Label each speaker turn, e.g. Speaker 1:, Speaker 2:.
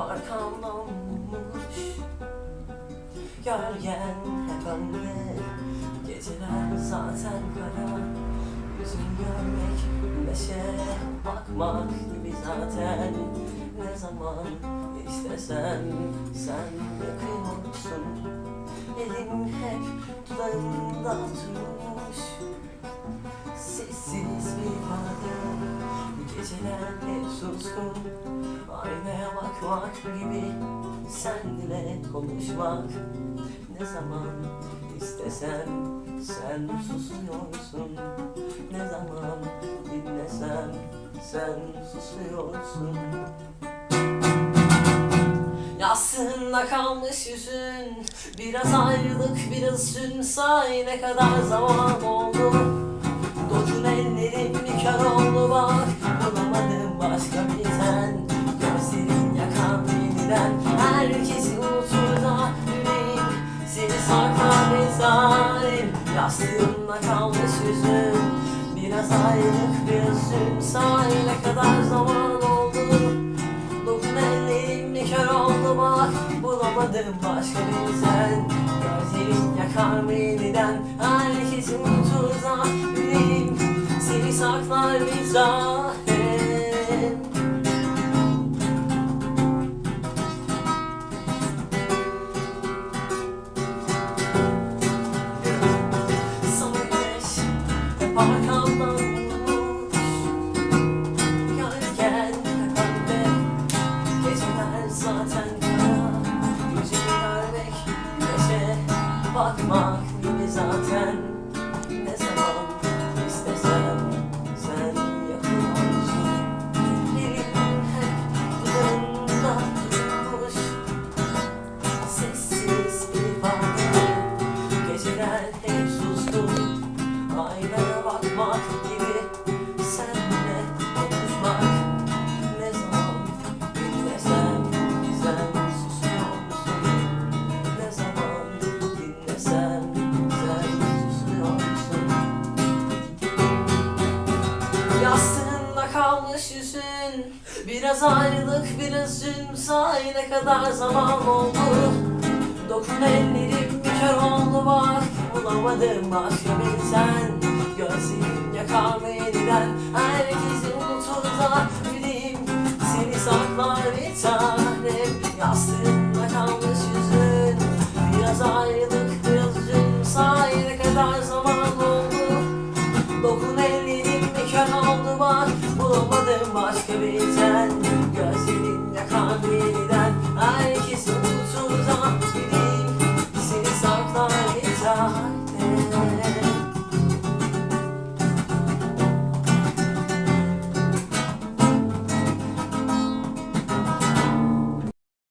Speaker 1: arkamdan vurmuş Gölgen hep önde. Geceler zaten kara. Yüzün görmek neşe Bakmak gibi zaten. Ne zaman istesem Sen yakıyorsun Elin hep dudağında tutmuş Bakmak gibi Seninle konuşmak. Ne zaman istesem Sen susuyorsun. Ne zaman dinlesem Sen susuyorsun. Yastığında kalmış yüzün Biraz ayrılık biraz sün say Ne kadar zaman oldu yeniden Herkesi unutur da yüreğim Seni saklar bir zalim Yastığımda kalmış yüzüm Biraz ayrılık bir say Ne kadar zaman oldu? Dokun ellerim bir kör oldu bak Bulamadım başka bir sen Gözlerin yakar mı yeniden? Herkesi unutur da yüreğim Seni saklar bir zalim arkamdan hep önde Geceler zaten kara. Yüzünü görmek Bakmak gibi zaten Bakmak gibi Seninle konuşmak. Ne zaman dinlesem Sen susuyorsun. Ne zaman dinlesem Sen susuyorsun. Yastığında kalmış yüzün Biraz ayrılık biraz üzün Say ne kadar zaman oldu? Dokun ellerim kör oldu bak Bulamadım başka bir sen gözlerim yakar ve yeniden Herkesin umutunda yüreğim seni saklar bir tanem. Yastığında kalmış yüzün biraz ayrılık biraz Sahile kadar zaman oldu? Dokun ellerim nikah oldu bak. Bulamadım başka bir ten. Gözlerin yakar ve yeniden. Herkesin umutunda